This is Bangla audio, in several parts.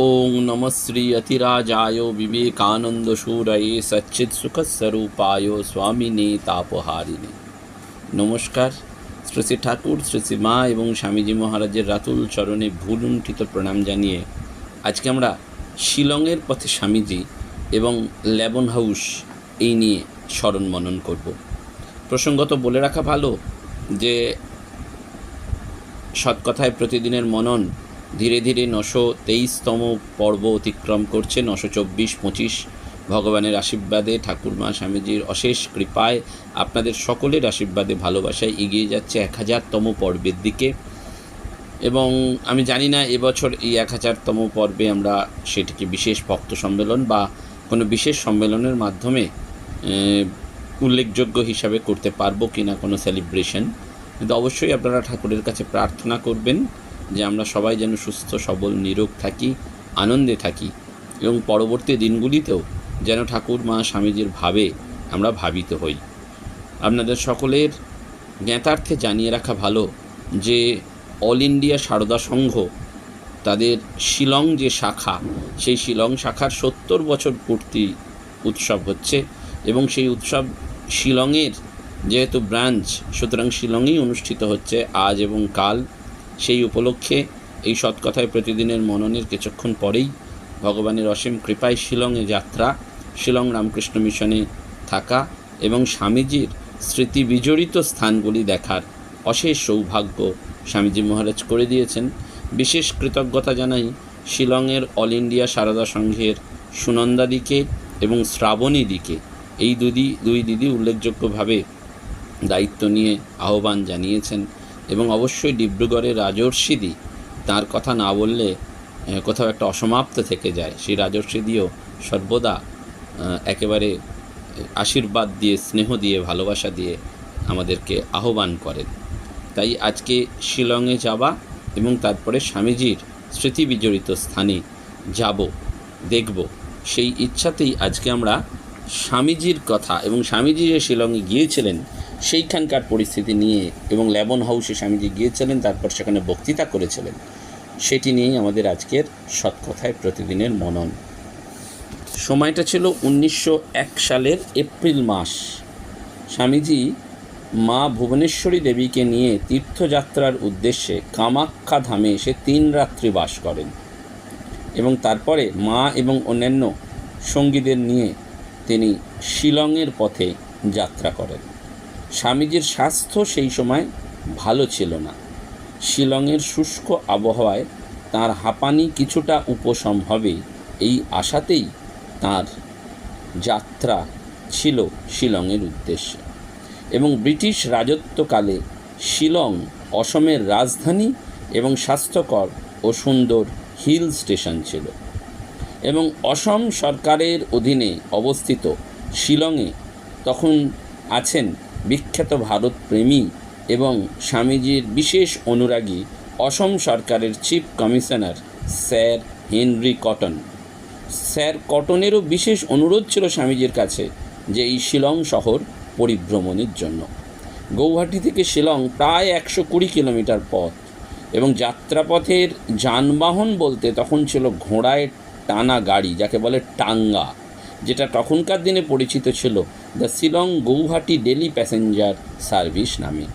ওং নম শ্রী অতিরাজায় বিবেকানন্দ সুরয়ে সচ্চিৎ সুখস্বরূপায় স্বামিনে তাপহারিণী নমস্কার। শ্রী শ্রী ঠাকুর, শ্রী শ্রী মা এবং স্বামীজি মহারাজের রাতুল চরণে ভুলুণ্ঠিত প্রণাম জানিয়ে আজকে আমরা শিলংয়ের পথে স্বামীজি এবং লেবন হাউস এই নিয়ে স্মরণ মনন করব। প্রসঙ্গত বলে রাখা ভালো যে সৎকথায় প্রতিদিনের মনন ধীরে ধীরে নশো তেইশতম পর্ব অতিক্রম করছে, নশো চব্বিশ, পঁচিশ ভগবানের আশীর্বাদে ঠাকুরমা স্বামীজির অশেষ কৃপায় আপনাদের সকলের আশীর্বাদে, ভালোবাসায় এগিয়ে যাচ্ছে এক হাজারতম পর্বের দিকে। এবং আমি জানি না, এবছর এই এক হাজারতম পর্বে আমরা সেটিকে বিশেষ ভক্ত সম্মেলন বা কোনো বিশেষ সম্মেলনের মাধ্যমে উল্লেখযোগ্য হিসাবে করতে পারব কি না কোনো সেলিব্রেশন কিন্তু অবশ্যই আপনারা ঠাকুরের কাছে প্রার্থনা করবেন যে আমরা সবাই যেন সুস্থ, সবল, নিরোগ থাকি, আনন্দে থাকি। এবং পরবর্তী দিনগুলিতেও যেন ঠাকুর মা স্বামীজির ভাবে আমরা ভাবিত হই। আপনাদের সকলের জ্ঞাতার্থে জানিয়ে রাখা ভালো যে অল ইন্ডিয়া সারদা সংঘ তাদের শিলং যে শাখা, সেই শিলং শাখার সত্তর বছর পূর্তি উৎসব হচ্ছে এবং সেই উৎসব শিলংয়ের যেহেতু ব্রাঞ্চ, সুতরাং শিলংয়েই অনুষ্ঠিত হচ্ছে আজ এবং কাল। সেই উপলক্ষে এই সৎকথায় প্রতিদিনের মননের কিছুক্ষণ পরেই ভগবানের অসীম কৃপায় শিলংয়ে যাত্রা শিলং রামকৃষ্ণ মিশনে থাকা এবং স্বামীজির স্মৃতি বিজড়িত স্থানগুলি দেখার অশেষ সৌভাগ্য স্বামীজি মহারাজ করে দিয়েছেন। বিশেষ কৃতজ্ঞতা জানাই শিলংয়ের অল ইন্ডিয়া সারদা সংঘের সুনন্দাদিকে এবং শ্রাবণীদিকে এই দুদি, দুই দিদি উল্লেখযোগ্যভাবে দায়িত্ব নিয়ে আহ্বান জানিয়েছেন এবং অবশ্যই ডিব্রুগড়ের রাজর্ষিদি তার কথা না বললে কোথাও একটা অসমাপ্ত থেকে যায়। সেই রাজর্ষিদিও সর্বদা একেবারে আশীর্বাদ দিয়ে, স্নেহ দিয়ে, ভালোবাসা দিয়ে আমাদেরকে আহ্বান করেন। তাই আজকে শিলংয়ে যাওয়া এবং তারপরে স্বামীজির স্মৃতি বিজড়িত স্থানে যাব, দেখব। সেই ইচ্ছাতেই আজকে আমরা স্বামীজির কথা এবং স্বামীজি যে শিলংয়ে গিয়েছিলেন, সেইখানকার পরিস্থিতি নিয়ে এবং লেবন হাউসে স্বামীজি গিয়েছিলেন, তারপর সেখানে বক্তৃতা করেছিলেন, সেটি নিয়েই আমাদের আজকের সৎকথায় প্রতিদিনের মনন। সময়টা ছিল উনিশশো এক সালের এপ্রিল মাস। স্বামীজি মা ভুবনেশ্বরী দেবীকে নিয়ে তীর্থযাত্রার উদ্দেশ্যে কামাক্ষা ধামে এসে তিন রাত্রি বাস করেন এবং তারপরে মা এবং অন্যান্য সঙ্গীদের নিয়ে তিনি শিলংয়ের পথে যাত্রা করেন। স্বামীজির স্বাস্থ্য সেই সময় ভালো ছিল না। শিলংয়ের শুষ্ক আবহাওয়ায় তার হাঁপানি কিছুটা উপশম হবে এই আশাতেই তার যাত্রা ছিল শিলংয়ের উদ্দেশ্যে এবং ব্রিটিশ রাজত্বকালে শিলং অসমের রাজধানী এবং স্বাস্থ্যকর ও সুন্দর হিল স্টেশন ছিল এবং অসম সরকারের অধীনে অবস্থিত শিলংয়ে তখন আছেন বিখ্যাত ভারতপ্রেমী এবং স্বামীজির বিশেষ অনুরাগী অসম সরকারের chief commissioner sir Henry Cotton. Sir কটনেরও বিশেষ অনুরোধ ছিল স্বামীজির কাছে যে এই শিলং শহর পরিভ্রমণের জন্য। গৌহাটি থেকে শিলং প্রায় একশো কুড়ি কিলোমিটার পথ এবং যাত্রাপথের যানবাহন বলতে তখন ছিল ঘোড়ায় টানা গাড়ি, যাকে বলে টাঙ্গা, যেটা তখনকার দিনে পরিচিত ছিল the Shillong Gauhati daily passenger service নামে।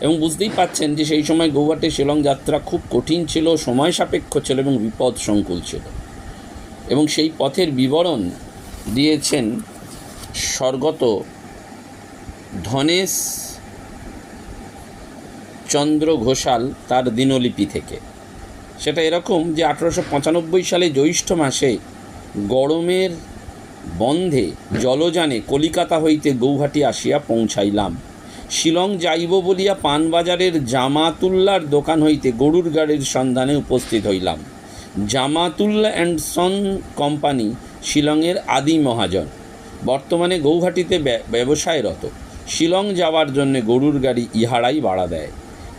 এবং বুঝতেই পাচ্ছেন যে সেই সময় গৌহাটি শিলং যাত্রা খুব কঠিন ছিল, সময় সাপেক্ষ ছিল এবং বিপদ সংকুল ছিল। এবং সেই পথের বিবরণ দিয়েছেন স্বর্গত ধনেশ চন্দ্র ঘোষাল তার দিনলিপি থেকে। সেটা এরকম যে আঠেরোশো পঁচানব্বই সালে জ্যৈষ্ঠ মাসে গরমের বন্ধে জলযানে কলিকাতা হইতে গৌহাটি আসিয়া পৌঁছাইলাম। শিলং যাইব বলিয়া পানবাজারের জামাতুল্লার দোকান হইতে গরুর গাড়ির সন্ধানে উপস্থিত হইলাম। জামাতুল্লা অ্যান্ড সন কোম্পানি শিলংয়ের আদি মহাজন। বর্তমানে গৌহাটিতে ব্যবসায়রত। শিলং যাওয়ার জন্য গরুর গাড়ি ইহারাই ভাড়া দেয়।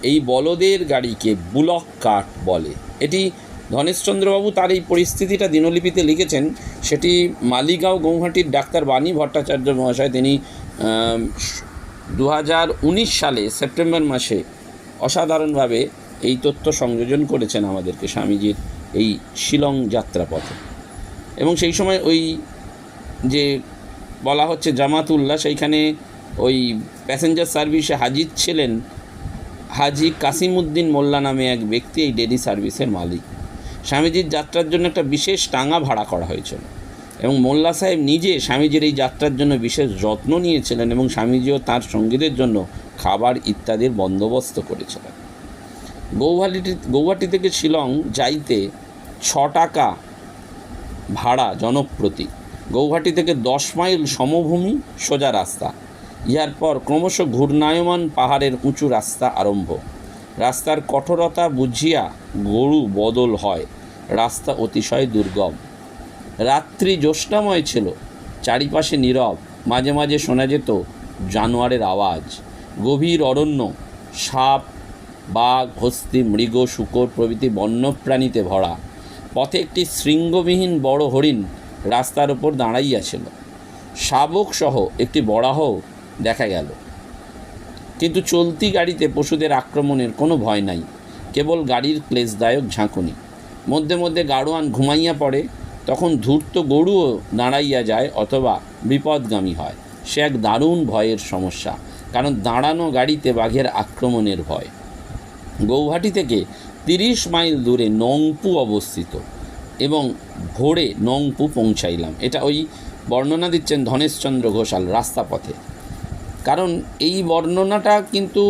এই বলদের গাড়িকে বুলক কাঠ বলে। এটি ধনেশচন্দ্রবাবু তার এই পরিস্থিতিটা দিনলিপিতে লিখেছেন। সেটি মালিগাঁও গৌহাটির ডাক্তার বাণী ভট্টাচার্য মহাশয় তিনি দু হাজার উনিশ সালে সেপ্টেম্বর মাসে অসাধারণভাবে এই তথ্য সংযোজন করেছেন আমাদেরকে স্বামীজির এই শিলং যাত্রাপথে। এবং সেই সময় ওই যে বলা হচ্ছে জামাতুল্লাহ, সেইখানে ওই প্যাসেঞ্জার সার্ভিসে হাজির ছিলেন হাজি কাসিমউদ্দিন মোল্লা নামে এক ব্যক্তি, এই ডেলি সার্ভিসের মালিক। স্বামীজির যাত্রার জন্য একটা বিশেষ টাঙা ভাড়া করা হয়েছিল এবং মোল্লা সাহেব নিজে স্বামীজির এই যাত্রার জন্য বিশেষ যত্ন নিয়েছিলেন এবং স্বামীজিও তার সঙ্গীদের জন্য খাবার ইত্যাদির বন্দোবস্ত করেছিলেন। গৌহাটি গৌহাটি থেকে শিলং যাইতে ছ টাকা ভাড়া জনপ্রতি। গৌহাটি থেকে দশ মাইল সমভূমি সোজা রাস্তা। ইহার পর ক্রমশ ঘূর্ণায়মান পাহাড়ের উঁচু রাস্তা আরম্ভ। রাস্তার কঠোরতা বুঝিয়া গরু বদল হয়। রাস্তা অতিশয় দুর্গম। রাত্রি জ্যোৎস্নাময় ছিল। চারিপাশে নীরব, মাঝে মাঝে শোনা যেত জানোয়ারের আওয়াজ। গভীর অরণ্য, সাপ বাঘ, হস্তি, মৃগ, শুকর প্রভৃতি বন্যপ্রাণীতে ভরা। পথে একটি শৃঙ্গবিহীন বড় হরিণ রাস্তার ওপর দাঁড়াইয়াছিল। শাবক সহ একটি বরাহ দেখা গেল। কিন্তু চলতি গাড়িতে পশুদের আক্রমণের কোনো ভয় নাই, কেবল গাড়ির ক্লেশদায়ক ঝাঁকুনি। মধ্যে মধ্যে গাড়োয়ান ঘুমাইয়া পড়ে, তখন ধূর্ত গরুও দাঁড়াইয়া যায় অথবা বিপদগামী হয়। সে এক দারুণ ভয়ের সমস্যা, কারণ দাঁড়ানো গাড়িতে বাঘের আক্রমণের ভয়। গৌহাটি থেকে তিরিশ মাইল দূরে নংপু অবস্থিত এবং ভোরে নংপু পৌঁছাইলাম। এটা ওই বর্ণনা দিচ্ছেন ধনেশচন্দ্র ঘোষাল রাস্তাপথে কারণ এই বর্ণনাটা কিন্তু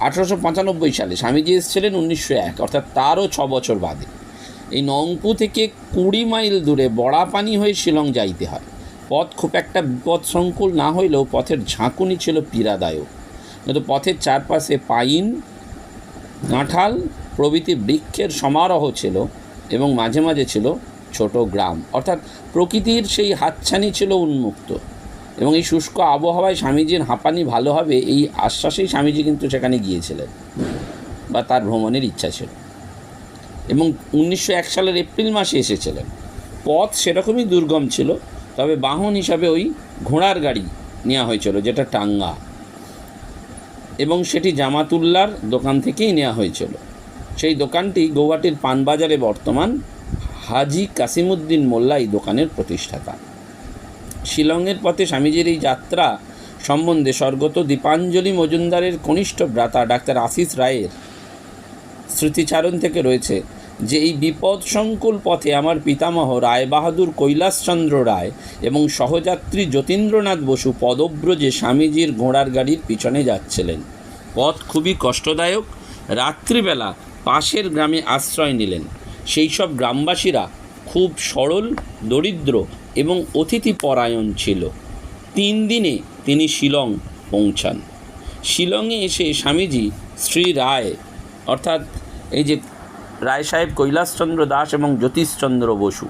আঠারোশো পঁচানব্বই সালে স্বামীজি এসেছিলেন উনিশশো এক, অর্থাৎ তারও ছ বছর বাদে। এই নংপু থেকে কুড়ি মাইল দূরে বড়াপানি হয়ে শিলং যাইতে হয়। পথ খুব একটা বিপদ সংকুল না হইলেও পথের ঝাঁকুনি ছিল পীড়াদায়ক। কিন্তু পথের চারপাশে পাইন কাঁঠাল প্রভৃতি বৃক্ষের সমারোহ ছিল এবং মাঝে মাঝে ছিল ছোট গ্রাম। অর্থাৎ প্রকৃতির সেই হাতছানি ছিল উন্মুক্ত। এবং এই শুষ্ক আবহাওয়ায় স্বামীজির হাঁপানি ভালো হবে এই আশ্বাসেই স্বামীজি কিন্তু সেখানে গিয়েছিলেন বা তার ভ্রমণের ইচ্ছা ছিল। এবং উনিশশো এক সালের এপ্রিল মাসে এসেছিলেন। পথ সেরকমই দুর্গম ছিল, তবে বাহন হিসাবে ওই ঘোড়ার গাড়ি নেওয়া হয়েছিল, যেটা টাঙ্গা। এবং সেটি জামাতুল্লার দোকান থেকেই নেওয়া হয়েছিল। সেই দোকানটি গৌহাটির পানবাজারে বর্তমান হাজি কাসিমুদ্দিন মোল্লা এই দোকানের প্রতিষ্ঠাতা। শিলংয়ের পথে স্বামীজির এই যাত্রা সম্বন্ধে স্বর্গত দীপাঞ্জলি মজুমদারের কনিষ্ঠ ভ্রাতা ডাক্তার আশিস রায়ের স্মৃতিচারণ থেকে রয়েছে যে এই বিপদ সংকুল পথে আমার পিতামহ রায়বাহাদুর কৈলাসচন্দ্র রায় এবং সহযাত্রী যতীন্দ্রনাথ বসু পদব্রজে স্বামীজির ঘোড়ার গাড়ির পিছনে যাচ্ছিলেন। পথ খুবই কষ্টদায়ক। রাত্রিবেলা পাশের গ্রামে আশ্রয় নিলেন। সেই সব গ্রামবাসীরা খুব সরল, দরিদ্র এবং অতিথি পরায়ণ ছিল। তিন দিনে তিনি শিলং পৌঁছান। শিলংয়ে এসে স্বামীজি শ্রী রায়, অর্থাৎ এই যে রায় সাহেব কৈলাসচন্দ্র দাস এবং জ্যোতিষচন্দ্র বসু।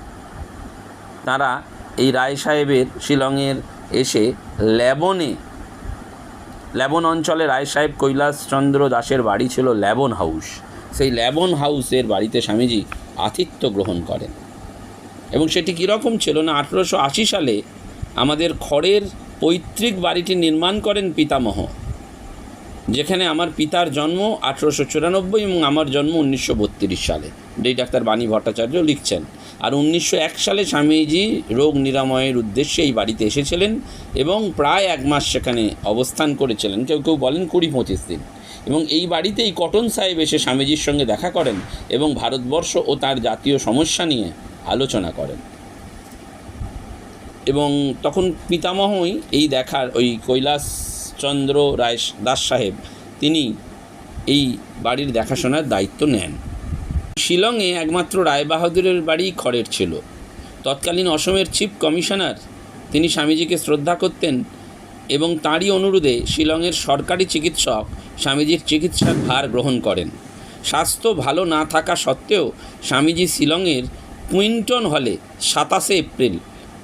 তারা এই রায় সাহেবের শিলংয়ের এসে ল্যাবনে, ল্যাবন অঞ্চলে রায় সাহেব কৈলাসচন্দ্র দাসের বাড়ি ছিল ল্যাবন হাউস। সেই ল্যাবন হাউসের বাড়িতে স্বামীজি আতিথ্য গ্রহণ করেন। এবং সেটি কীরকম ছিল না, আঠেরোশো আশি সালে আমাদের খড়ের পৈতৃক বাড়িটি নির্মাণ করেন পিতামহ। যেখানে আমার পিতার জন্ম আঠেরোশো চুরানব্বই এবং আমার জন্ম উনিশশো বত্রিশ সালে। যেই ডাক্তার বাণী ভট্টাচার্য লিখছেন। আর উনিশশো এক সালে স্বামীজি রোগ নিরাময়ের উদ্দেশ্যে এই বাড়িতে এসেছিলেন এবং প্রায় এক মাস সেখানে অবস্থান করেছিলেন। কেউ কেউ বলেন কুড়ি পঁচিশ দিন। এবং এই বাড়িতেই কটন সাহেব এসে স্বামীজির সঙ্গে দেখা করেন এবং ভারতবর্ষ ও তার জাতীয় সমস্যা নিয়ে আলোচনা করেন। এবং তখন পিতামহই এই দেখার, ওই কৈলাসচন্দ্র রায় দাস সাহেব, তিনি এই বাড়ির দেখাশোনার দায়িত্ব নেন। শিলংয়ে একমাত্র রায়বাহাদুরের বাড়ি খড়ের ছিল। তৎকালীন অসমের চিফ কমিশনার, তিনি স্বামীজিকে শ্রদ্ধা করতেন এবং তাঁরই অনুরোধে শিলংয়ের সরকারি চিকিৎসক স্বামীজির চিকিৎসার ভার গ্রহণ করেন। স্বাস্থ্য ভালো না থাকা সত্ত্বেও স্বামীজি শিলংয়ের কুইন্টন হলে সাতাশে এপ্রিল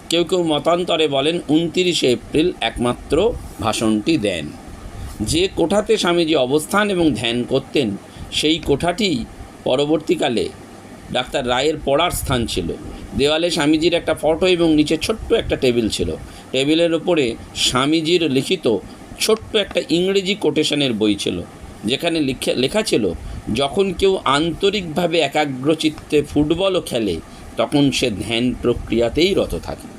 কেউ কেউ মতান্তরে বলেন, উনতিরিশে এপ্রিল একমাত্র ভাষণটি দেন। যে কোঠাতে স্বামীজি অবস্থান এবং ধ্যান করতেন, সেই কোঠাটি পরবর্তীকালে ডাক্তার রায়ের পড়ার স্থান ছিল। দেওয়ালে স্বামীজির একটা ফটো এবং নিচে ছোট্ট একটা টেবিল ছিল। টেবিলের ওপরে স্বামীজির লিখিত ছোট্ট একটা ইংরেজি কোটেশনের বই ছিল, যেখানে লিখে, লেখা ছিল, যখন কেউ আন্তরিকভাবে একাগ্রচিত্তে ফুটবলও খেলে, তখন সে ধ্যান প্রক্রিয়াতেই রত থাকে।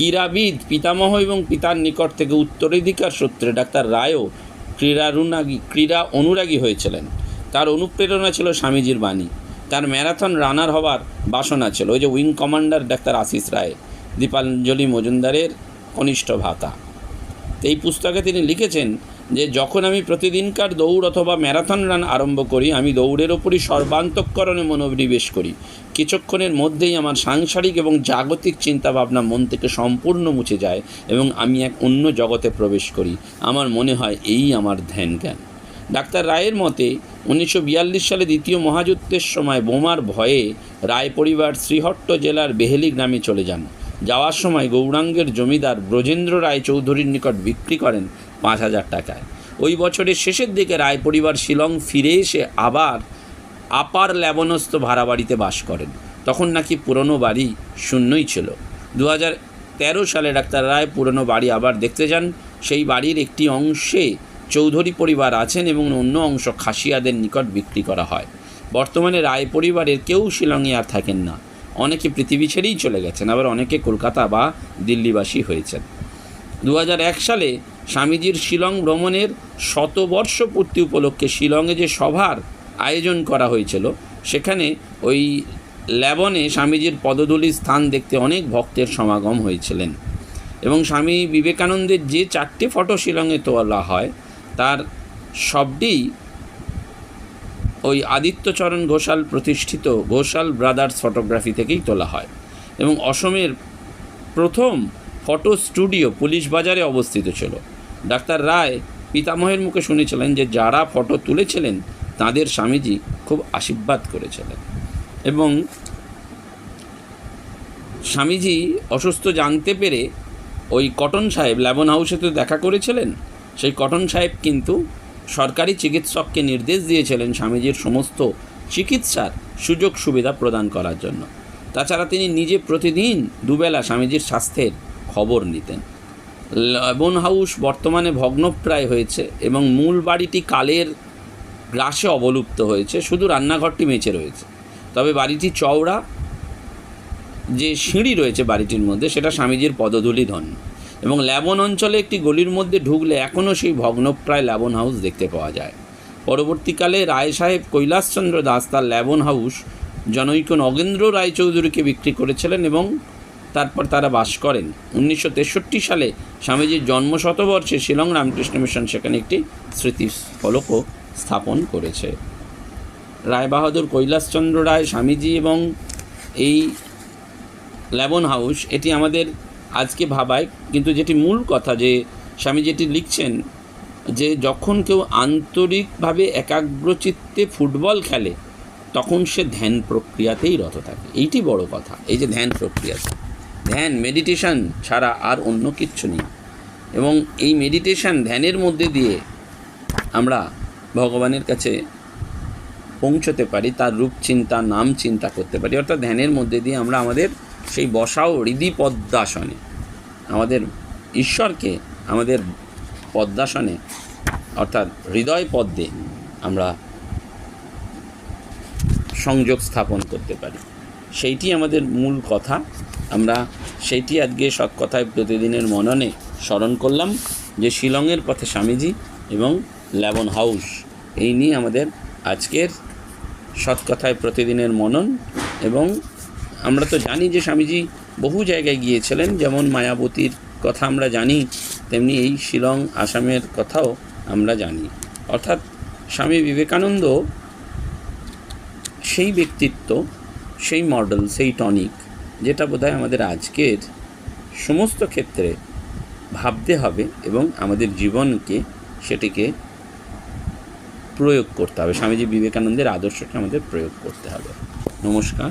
ক্রীড়াবিদ পিতামহ এবং পিতার নিকট থেকে উত্তরাধিকার সূত্রে ডাক্তার রায়ও ক্রীড়ারুণাগী ক্রীড়া অনুরাগী হয়েছিলেন। তার অনুপ্রেরণা ছিল স্বামীজির বাণী। তার ম্যারাথন রানার হবার বাসনা ছিল। ওই যে wing commander doctor Ashis Roy, Dipanjali মজুমদারের কনিষ্ঠ ভাতা। এই পুস্তকে তিনি লিখেছেন যে যখন আমি প্রতিদিনকার দৌড় অথবা ম্যারাথন রান আরম্ভ করি, আমি দৌড়ের ওপরই সর্বান্তকরণে মনোনিবেশ করি। কিছুক্ষণের মধ্যেই আমার সাংসারিক এবং জাগতিক চিন্তাভাবনা মন থেকে সম্পূর্ণ মুছে যায় এবং আমি এক অন্য জগতে প্রবেশ করি। আমার মনে হয় এই আমার ধ্যান জ্ঞান ডাক্তার রায়ের মতে, উনিশশো বিয়াল্লিশ সালে দ্বিতীয় মহাযুদ্ধের সময় বোমার ভয়ে রায় পরিবার শ্রীহট্ট জেলার বেহেলি গ্রামে চলে যান। যাওয়ার সময় গৌরাঙ্গের জমিদার ব্রজেন্দ্র রায় চৌধুরীর নিকট বিক্রি করেন পাঁচ হাজার টাকায়। ওই বছরের শেষের দিকে রায় পরিবার শিলং ফিরে এসে আবার আপার ল্যাবনস্থ ভাড়া বাড়িতে বাস করেন। তখন নাকি পুরনো বাড়ি শূন্যই ছিল। দু তেরো সালে ডাক্তার রায় পুরনো বাড়ি আবার দেখতে যান। সেই বাড়ির একটি অংশে চৌধুরী পরিবার আছেন এবং অন্য অংশ খাসিয়াদের নিকট বিক্রি করা হয়। বর্তমানে রায় পরিবারের কেউ শিলংয়ে আর থাকেন না। অনেকে পৃথিবী ছেড়েই চলে গেছেন, আবার অনেকে কলকাতা বা দিল্লিবাসী হয়েছেন। দু সালে স্বামীজির শিলং ভ্রমণের শতবর্ষ পূর্তি উপলক্ষে শিলংয়ে যে সভার আয়োজন করা হয়েছিল, সেখানে ওই ল্যাবনে স্বামীজির পদধূলির স্থান দেখতে অনেক ভক্তের সমাগম হয়েছিলেন। এবং স্বামী বিবেকানন্দের যে চারটে ফটো শিলংয়ে তোলা হয়, তার সবটি ওই আদিত্যচরণ ঘোষাল প্রতিষ্ঠিত ঘোষাল ব্রাদার্স ফটোগ্রাফি থেকেই তোলা হয় এবং অসমের প্রথম ফটো স্টুডিও পুলিশ বাজারে অবস্থিত ছিল। ডাক্তার রায় পিতামহের মুখে শুনেছিলেন যে যারা ফটো তুলেছিলেন, তাদের স্বামীজি খুব আশীর্বাদ করেছিলেন এবং স্বামীজি অসুস্থ জানতে পেরে ওই কটন সাহেব ল্যাবন হাউসে তো দেখা করেছিলেন, সেই কটন সাহেব কিন্তু সরকারি চিকিৎসককে নির্দেশ দিয়েছিলেন স্বামীজির সমস্ত চিকিৎসার সুযোগ সুবিধা প্রদান করার জন্য। তাছাড়া তিনি নিজে প্রতিদিন দুবেলা স্বামীজির স্বাস্থ্যের খবর নিতেন। ল্যাবন হাউস বর্তমানে ভগ্নপ্রায় হয়েছে এবং মূল বাড়িটি কালের গ্রাসে অবলুপ্ত হয়েছে, শুধু রান্নাঘরটি মেচে রয়েছে। তবে বাড়িটি চওড়া, যে সিঁড়ি রয়েছে বাড়িটির মধ্যে, সেটা স্বামীজির পদধূলি ধন্য এবং ল্যাবন অঞ্চলে একটি গলির মধ্যে ঢুকলে এখনও সেই ভগ্নপ্রায় ল্যাবন হাউস দেখতে পাওয়া যায়। পরবর্তীকালে রায় সাহেব কৈলাসচন্দ্র দাস তার ল্যাবন হাউস, জনৈক নগেন্দ্র রায়চৌধুরীকে বিক্রি করেছিলেন এবং তারপর তারা বাস করেন। উনিশশো তেষট্টি সালে স্বামীজির জন্ম শতবর্ষে শিলং রামকৃষ্ণ মিশন সেখানে একটি স্মৃতিফলকও স্থাপন করেছে। রায়বাহাদুর কৈলাসচন্দ্র রায়, স্বামীজি এবং এই ল্যাবন হাউস, এটি আমাদের আজকে ভাবায়, কিন্তু যেটি মূল কথা যে স্বামী যেটি লিখছেন যে যখন কেউ আন্তরিকভাবে একাগ্রচিত্তে ফুটবল খেলে, তখন সে ধ্যান প্রক্রিয়াতেই রত থাকে। এইটি বড় কথা, এই যে ধ্যান প্রক্রিয়াতে ধ্যান, মেডিটেশন ছাড়া আর অন্য কিচ্ছু নেই। এবং এই মেডিটেশন ধ্যানের মধ্যে দিয়ে আমরা ভগবানের কাছে পৌঁছতে পারি, তার রূপ চিন্তা, নাম চিন্তা করতে পারি। অর্থাৎ ধ্যানের মধ্যে দিয়ে আমরা আমাদের সেই বসাও হৃদি পদ্মাসনে। আমাদের ঈশ্বরকে আমাদের পদ্মাসনে, অর্থাৎ হৃদয় পদ্মে আমরা সংযোগ স্থাপন করতে পারি। সেইটি আমাদের মূল কথা। আমরা সেইটি আজকে সৎ কথায় প্রতিদিনের মননে স্মরণ করলাম যে শিলংয়ের পথে স্বামীজি এবং ল্যাবন হাউস, এই নিয়ে আমাদের আজকের সৎ কথায় প্রতিদিনের মনন এবং আমরা তো জানি যে স্বামীজি বহু জায়গায় গিয়েছিলেন, যেমন মায়াবতীর কথা আমরা জানি, তেমনি এই শিলং আসামের কথাও আমরা জানি। অর্থাৎ স্বামী বিবেকানন্দ সেই ব্যক্তিত্ব, সেই মডেল, সেই টনিক, যেটা বোধহয় আমাদের আজকের সমস্ত ক্ষেত্রে ভাবতে হবে এবং আমাদের জীবনকে সেটিকে প্রয়োগ করতে হবে। স্বামীজি বিবেকানন্দের আদর্শকে আমাদের প্রয়োগ করতে হবে। নমস্কার।